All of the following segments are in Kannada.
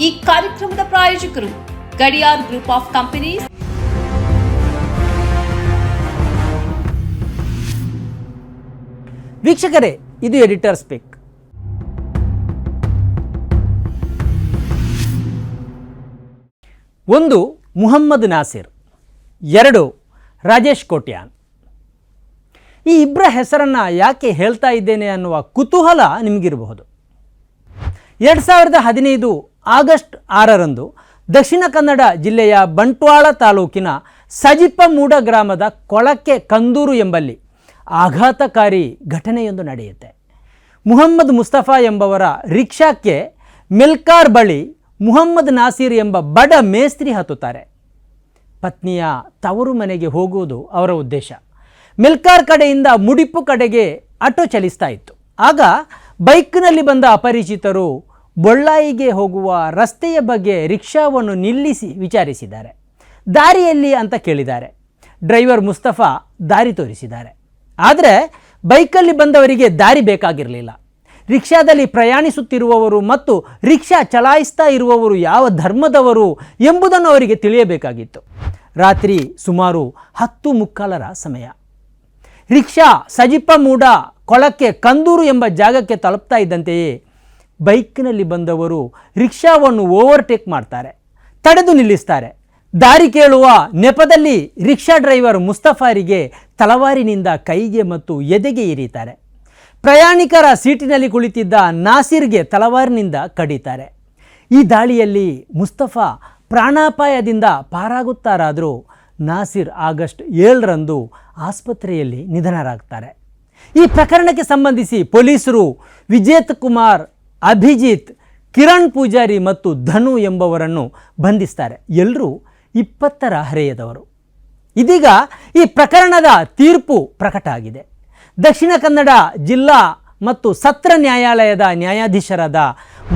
ಈ ಕಾರ್ಯಕ್ರಮದ ಪ್ರಾಯೋಜಕರು ಗಡಿಯಾರ್ ಗ್ರೂಪ್ ಆಫ್ ಕಂಪನೀಸ್. ವೀಕ್ಷಕರೇ, ಇದು ಎಡಿಟರ್ ಸ್ಪೀಕ್. ಒಂದು, ಮುಹಮ್ಮದ್ ನಾಸಿರ್. ಎರಡು, ರಾಜೇಶ್ ಕೋಟ್ಯಾನ್. ಈ ಇಬ್ಬರ ಹೆಸರನ್ನು ಯಾಕೆ ಹೇಳ್ತಾ ಇದ್ದೇನೆ ಅನ್ನುವ ಕುತೂಹಲ ನಿಮಗಿರಬಹುದು. ಎರಡು ಸಾವಿರದ ಹದಿನೈದು ಆಗಸ್ಟ್ ಆರರಂದು ದಕ್ಷಿಣ ಕನ್ನಡ ಜಿಲ್ಲೆಯ ಬಂಟ್ವಾಳ ತಾಲೂಕಿನ ಸಜಿಪ್ಪಮೂಡ ಗ್ರಾಮದ ಕೊಳಕ್ಕೆ ಕಂದೂರು ಎಂಬಲ್ಲಿ ಆಘಾತಕಾರಿ ಘಟನೆಯೊಂದು ನಡೆಯುತ್ತೆ. ಮುಹಮ್ಮದ್ ಮುಸ್ತಫಾ ಎಂಬವರ ರಿಕ್ಷಾಕ್ಕೆ ಮೆಲ್ಕಾರ್ ಬಳಿ ಮುಹಮ್ಮದ್ ನಾಸೀರ್ ಎಂಬ ಬಡ ಮೇಸ್ತ್ರಿ ಹತ್ತುತ್ತಾರೆ. ಪತ್ನಿಯ ತವರು ಮನೆಗೆ ಹೋಗುವುದು ಅವರ ಉದ್ದೇಶ. ಮಿಲ್ಕಾರ್ ಕಡೆಯಿಂದ ಮುಡಿಪು ಕಡೆಗೆ ಆಟೋ ಚಲಿಸ್ತಾ ಇತ್ತು. ಆಗ ಬೈಕ್ನಲ್ಲಿ ಬಂದ ಅಪರಿಚಿತರು ಬೊಳ್ಳಾಯಿಗೆ ಹೋಗುವ ರಸ್ತೆಯ ಬಗ್ಗೆ ರಿಕ್ಷಾವನ್ನು ನಿಲ್ಲಿಸಿ ವಿಚಾರಿಸಿದ್ದಾರೆ. ದಾರಿಯಲ್ಲಿ ಅಂತ ಕೇಳಿದ್ದಾರೆ. ಡ್ರೈವರ್ ಮುಸ್ತಫಾ ದಾರಿ ತೋರಿಸಿದ್ದಾರೆ. ಆದರೆ ಬೈಕಲ್ಲಿ ಬಂದವರಿಗೆ ದಾರಿ ಬೇಕಾಗಿರಲಿಲ್ಲ. ರಿಕ್ಷಾದಲ್ಲಿ ಪ್ರಯಾಣಿಸುತ್ತಿರುವವರು ಮತ್ತು ರಿಕ್ಷಾ ಚಲಾಯಿಸ್ತಾ ಇರುವವರು ಯಾವ ಧರ್ಮದವರು ಎಂಬುದನ್ನು ಅವರಿಗೆ ತಿಳಿಯಬೇಕಾಗಿತ್ತು. ರಾತ್ರಿ ಸುಮಾರು ಹತ್ತು ಮುಕ್ಕಾಲರ ಸಮಯ. ರಿಕ್ಷಾ ಸಜಿಪ ಮೂಡ ಕೊಳಕ್ಕೆ ಕಂದೂರು ಎಂಬ ಜಾಗಕ್ಕೆ ತಲುಪ್ತಾ ಇದ್ದಂತೆಯೇ ಬೈಕ್ನಲ್ಲಿ ಬಂದವರು ರಿಕ್ಷಾವನ್ನು ಓವರ್ಟೇಕ್ ಮಾಡ್ತಾರೆ, ತಡೆದು ನಿಲ್ಲಿಸ್ತಾರೆ. ದಾರಿ ಕೇಳುವ ನೆಪದಲ್ಲಿ ರಿಕ್ಷಾ ಡ್ರೈವರ್ ಮುಸ್ತಫಾರಿಗೆ ತಲವಾರಿನಿಂದ ಕೈಗೆ ಮತ್ತು ಎದೆಗೆ ಇರಿತಾರೆ. ಪ್ರಯಾಣಿಕರ ಸೀಟಿನಲ್ಲಿ ಕುಳಿತಿದ್ದ ನಾಸಿರ್ಗೆ ತಲವಾರಿನಿಂದ ಕಡಿತಾರೆ. ಈ ದಾಳಿಯಲ್ಲಿ ಮುಸ್ತಫಾ ಪ್ರಾಣಾಪಾಯದಿಂದ ಪಾರಾಗುತ್ತಾರಾದರೂ ನಾಸಿರ್ ಆಗಸ್ಟ್ ಏಳರಂದು ಆಸ್ಪತ್ರೆಯಲ್ಲಿ ನಿಧನರಾಗ್ತಾರೆ. ಈ ಪ್ರಕರಣಕ್ಕೆ ಸಂಬಂಧಿಸಿ ಪೊಲೀಸರು ವಿಜೇತ್ ಕುಮಾರ್, ಅಭಿಜಿತ್, ಕಿರಣ್ ಪೂಜಾರಿ ಮತ್ತು ಧನು ಎಂಬವರನ್ನು ಬಂಧಿಸ್ತಾರೆ. ಎಲ್ಲರೂ ಇಪ್ಪತ್ತರ ಹರೆಯದವರು. ಇದೀಗ ಈ ಪ್ರಕರಣದ ತೀರ್ಪು ಪ್ರಕಟ ಆಗಿದೆ. ದಕ್ಷಿಣ ಕನ್ನಡ ಜಿಲ್ಲಾ ಮತ್ತು ಸತ್ರ ನ್ಯಾಯಾಲಯದ ನ್ಯಾಯಾಧೀಶರಾದ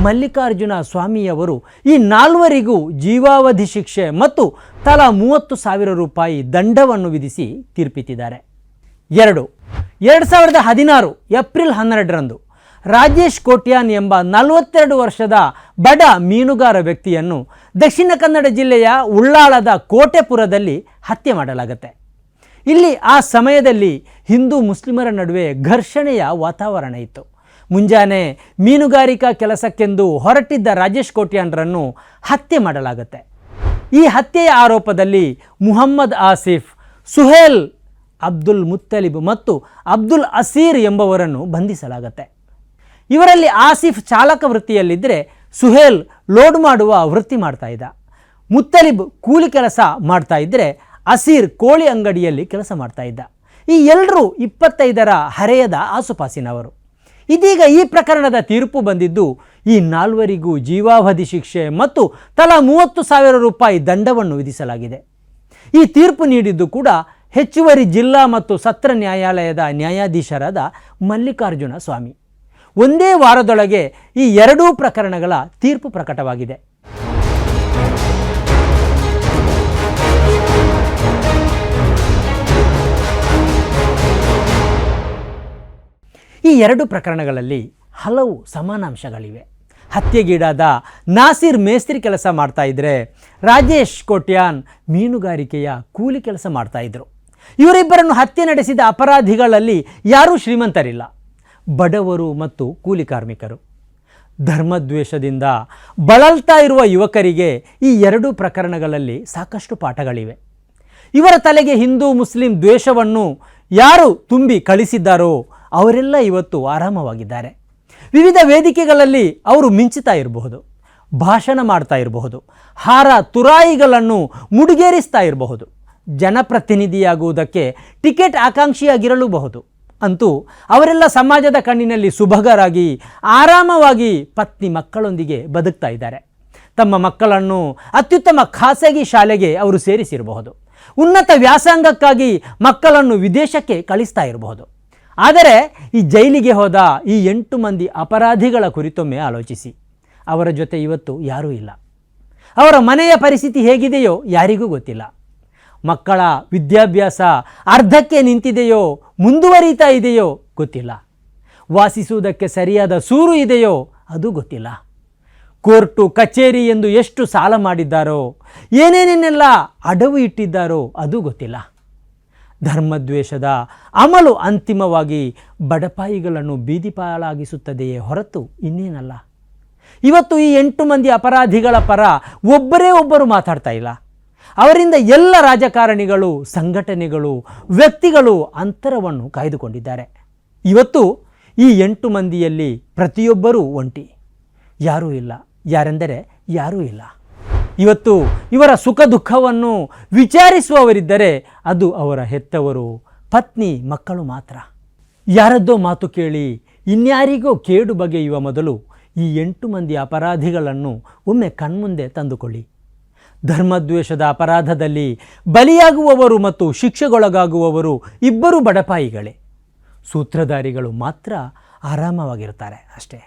ಮಲ್ಲಿಕಾರ್ಜುನ ಸ್ವಾಮಿಯವರು ಈ ನಾಲ್ವರಿಗೂ ಜೀವಾವಧಿ ಶಿಕ್ಷೆ ಮತ್ತು ತಲಾ ಮೂವತ್ತು ಸಾವಿರ ರೂಪಾಯಿ ದಂಡವನ್ನು ವಿಧಿಸಿ ತೀರ್ಪಿತಿದ್ದಾರೆ ಎರಡು ಎರಡು ಸಾವಿರದ ಹದಿನಾರು ಏಪ್ರಿಲ್ ಹನ್ನೆರಡರಂದು ರಾಜೇಶ್ ಕೋಟ್ಯಾನ್ ಎಂಬ ನಲವತ್ತೆರಡು ವರ್ಷದ ಬಡ ಮೀನುಗಾರ ವ್ಯಕ್ತಿಯನ್ನು ದಕ್ಷಿಣ ಕನ್ನಡ ಜಿಲ್ಲೆಯ ಉಳ್ಳಾಳದ ಕೋಟೆಪುರದಲ್ಲಿ ಹತ್ಯೆ ಮಾಡಲಾಗುತ್ತೆ. ಇಲ್ಲಿ ಆ ಸಮಯದಲ್ಲಿ ಹಿಂದೂ ಮುಸ್ಲಿಮರ ನಡುವೆ ಘರ್ಷಣೆಯ ವಾತಾವರಣ ಇತ್ತು. ಮುಂಜಾನೆ ಮೀನುಗಾರಿಕಾ ಕೆಲಸಕ್ಕೆಂದು ಹೊರಟಿದ್ದ ರಾಜೇಶ್ ಕೋಟ್ಯಾನ್ರನ್ನು ಹತ್ಯೆ ಮಾಡಲಾಗುತ್ತೆ. ಈ ಹತ್ಯೆಯ ಆರೋಪದಲ್ಲಿ ಮುಹಮ್ಮದ್ ಆಸಿಫ್, ಸುಹೇಲ್ ಅಬ್ದುಲ್ ಮುತ್ತಲಿಬ್ ಮತ್ತು ಅಬ್ದುಲ್ ಅಸೀರ್ ಎಂಬವರನ್ನು ಬಂಧಿಸಲಾಗುತ್ತೆ. ಇವರಲ್ಲಿ ಆಸಿಫ್ ಚಾಲಕ ವೃತ್ತಿಯಲ್ಲಿದ್ದರೆ ಸುಹೇಲ್ ಲೋಡ್ ಮಾಡುವ ವೃತ್ತಿ ಮಾಡ್ತಾ ಇದ್ದ. ಮುತ್ತಲಿಬ್ ಕೂಲಿ ಕೆಲಸ ಮಾಡ್ತಾ ಇದ್ದರೆ ಅಸೀರ್ ಕೋಳಿ ಅಂಗಡಿಯಲ್ಲಿ ಕೆಲಸ ಮಾಡ್ತಾ ಇದ್ದ. ಈ ಎಲ್ಲರೂ ಇಪ್ಪತ್ತೈದರ ಹರೆಯದ ಆಸುಪಾಸಿನವರು. ಇದೀಗ ಈ ಪ್ರಕರಣದ ತೀರ್ಪು ಬಂದಿದ್ದು ಈ ನಾಲ್ವರಿಗೂ ಜೀವಾವಧಿ ಶಿಕ್ಷೆ ಮತ್ತು ತಲಾ ಮೂವತ್ತು ಸಾವಿರ ರೂಪಾಯಿ ದಂಡವನ್ನು ವಿಧಿಸಲಾಗಿದೆ. ಈ ತೀರ್ಪು ನೀಡಿದ್ದು ಕೂಡ ಹೆಚ್ಚುವರಿ ಜಿಲ್ಲಾ ಮತ್ತು ಸತ್ರ ನ್ಯಾಯಾಲಯದ ನ್ಯಾಯಾಧೀಶರಾದ ಮಲ್ಲಿಕಾರ್ಜುನ ಸ್ವಾಮಿ. ಒಂದೇ ವಾರದೊಳಗೆ ಈ ಎರಡೂ ಪ್ರಕರಣಗಳ ತೀರ್ಪು ಪ್ರಕಟವಾಗಿದೆ. ಈ ಎರಡು ಪ್ರಕರಣಗಳಲ್ಲಿ ಹಲವು ಸಮಾನಾಂಶಗಳಿವೆ. ಹತ್ಯೆಗೀಡಾದ ನಾಸಿರ್ ಮೇಸ್ತ್ರಿ ಕೆಲಸ ಮಾಡ್ತಾ ಇದ್ದರೆ ರಾಜೇಶ್ ಕೋಟ್ಯಾನ್ ಮೀನುಗಾರಿಕೆಯ ಕೂಲಿ ಕೆಲಸ ಮಾಡ್ತಾ ಇದ್ರು. ಇವರಿಬ್ಬರನ್ನು ಹತ್ಯೆ ನಡೆಸಿದ ಅಪರಾಧಿಗಳಲ್ಲಿ ಯಾರೂ ಶ್ರೀಮಂತರಿಲ್ಲ. ಬಡವರು ಮತ್ತು ಕೂಲಿ ಕಾರ್ಮಿಕರು. ಧರ್ಮದ್ವೇಷದಿಂದ ಬಳಲ್ತಾ ಇರುವ ಯುವಕರಿಗೆ ಈ ಎರಡೂ ಪ್ರಕರಣಗಳಲ್ಲಿ ಸಾಕಷ್ಟು ಪಾಠಗಳಿವೆ. ಇವರ ತಲೆಗೆ ಹಿಂದೂ ಮುಸ್ಲಿಂ ದ್ವೇಷವನ್ನು ಯಾರು ತುಂಬಿ ಕಳಿಸಿದ್ದಾರೋ ಅವರೆಲ್ಲ ಇವತ್ತು ಆರಾಮವಾಗಿದ್ದಾರೆ. ವಿವಿಧ ವೇದಿಕೆಗಳಲ್ಲಿ ಅವರು ಮಿಂಚುತ್ತಾ ಇರಬಹುದು, ಭಾಷಣ ಮಾಡ್ತಾ ಇರಬಹುದು, ಹಾರ ತುರಾಯಿಗಳನ್ನು ಮುಡಿಗೇರಿಸ್ತಾ ಇರಬಹುದು. ಜನಪ್ರತಿನಿಧಿಯಾಗುವುದಕ್ಕೆ ಟಿಕೆಟ್ ಆಕಾಂಕ್ಷಿಯಾಗಿರಲೂಬಹುದು. ಅಂತೂ ಅವರೆಲ್ಲ ಸಮಾಜದ ಕಣ್ಣಿನಲ್ಲಿ ಸುಭಗರಾಗಿ ಆರಾಮವಾಗಿ ಪತ್ನಿ ಮಕ್ಕಳೊಂದಿಗೆ ಬದುಕ್ತಾ ಇದ್ದಾರೆ. ತಮ್ಮ ಮಕ್ಕಳನ್ನು ಅತ್ಯುತ್ತಮ ಖಾಸಗಿ ಶಾಲೆಗೆ ಅವರು ಸೇರಿಸಿರಬಹುದು. ಉನ್ನತ ವ್ಯಾಸಂಗಕ್ಕಾಗಿ ಮಕ್ಕಳನ್ನು ವಿದೇಶಕ್ಕೆ ಕಳಿಸ್ತಾ ಇರಬಹುದು. ಆದರೆ ಈ ಜೈಲಿಗೆ ಹೋದ ಈ ಎಂಟು ಮಂದಿ ಅಪರಾಧಿಗಳ ಕುರಿತೊಮ್ಮೆ ಆಲೋಚಿಸಿ. ಅವರ ಜೊತೆ ಇವತ್ತು ಯಾರೂ ಇಲ್ಲ. ಅವರ ಮನೆಯ ಪರಿಸ್ಥಿತಿ ಹೇಗಿದೆಯೋ ಯಾರಿಗೂ ಗೊತ್ತಿಲ್ಲ. ಮಕ್ಕಳ ವಿದ್ಯಾಭ್ಯಾಸ ಅರ್ಧಕ್ಕೆ ನಿಂತಿದೆಯೋ, ಮುಂದುವರಿತಾ ಇದೆಯೋ ಗೊತ್ತಿಲ್ಲ. ವಾಸಿಸುವುದಕ್ಕೆ ಸರಿಯಾದ ಸೂರು ಇದೆಯೋ ಅದು ಗೊತ್ತಿಲ್ಲ. ಕೋರ್ಟು, ಕಚೇರಿ ಎಂದು ಎಷ್ಟು ಸಾಲ ಮಾಡಿದ್ದಾರೋ ಏನೇನೇನೆಲ್ಲ ಅಡವು ಇಟ್ಟಿದ್ದಾರೋ ಅದು ಗೊತ್ತಿಲ್ಲ. ಧರ್ಮದ್ವೇಷದ ಅಮಲು ಅಂತಿಮವಾಗಿ ಬಡಪಾಯಿಗಳನ್ನು ಬೀದಿಪಾಲಾಗಿಸುತ್ತದೆಯೇ ಹೊರತು ಇನ್ನೇನಲ್ಲ. ಇವತ್ತು ಈ ಎಂಟು ಮಂದಿ ಅಪರಾಧಿಗಳ ಪರ ಒಬ್ಬರೇ ಒಬ್ಬರು ಮಾತಾಡ್ತಾ ಇಲ್ಲ. ಅವರಿಂದ ಎಲ್ಲ ರಾಜಕಾರಣಿಗಳು, ಸಂಘಟನೆಗಳು, ವ್ಯಕ್ತಿಗಳು ಅಂತರವನ್ನು ಕಾಯ್ದುಕೊಂಡಿದ್ದಾರೆ. ಇವತ್ತು ಈ ಎಂಟು ಮಂದಿಯಲ್ಲಿ ಪ್ರತಿಯೊಬ್ಬರೂ ಒಂಟಿ. ಯಾರೂ ಇಲ್ಲ. ಯಾರೆಂದರೆ ಯಾರೂ ಇಲ್ಲ. ಇವತ್ತು ಇವರ ಸುಖ ದುಃಖವನ್ನು ವಿಚಾರಿಸುವವರಿದ್ದರೆ ಅದು ಅವರ ಹೆತ್ತವರು, ಪತ್ನಿ, ಮಕ್ಕಳು ಮಾತ್ರ. ಯಾರದ್ದೋ ಮಾತು ಕೇಳಿ ಇನ್ಯಾರಿಗೋ ಕೇಡು ಬಗೆಯುವ ಮೊದಲು ಈ ಎಂಟು ಮಂದಿ ಅಪರಾಧಿಗಳನ್ನು ಒಮ್ಮೆ ಕಣ್ಮುಂದೆ ತಂದುಕೊಳ್ಳಿ. ಧರ್ಮದ್ವೇಷದ ಅಪರಾಧದಲ್ಲಿ ಬಲಿಯಾಗುವವರು ಮತ್ತು ಶಿಕ್ಷೆಗೊಳಗಾಗುವವರು ಇಬ್ಬರು ಬಡಪಾಯಿಗಳೇ ಸೂತ್ರಧಾರಿಗಳು ಮಾತ್ರ ಆರಾಮವಾಗಿರ್ತಾರೆ ಅಷ್ಟೇ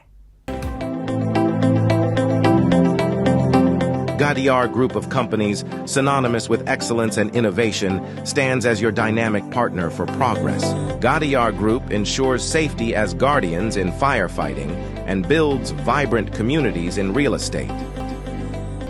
Gadiar Group of Companies, synonymous with excellence and innovation, stands as your dynamic partner for progress. Gadiar Group ensures safety as guardians in firefighting and builds vibrant communities in real estate.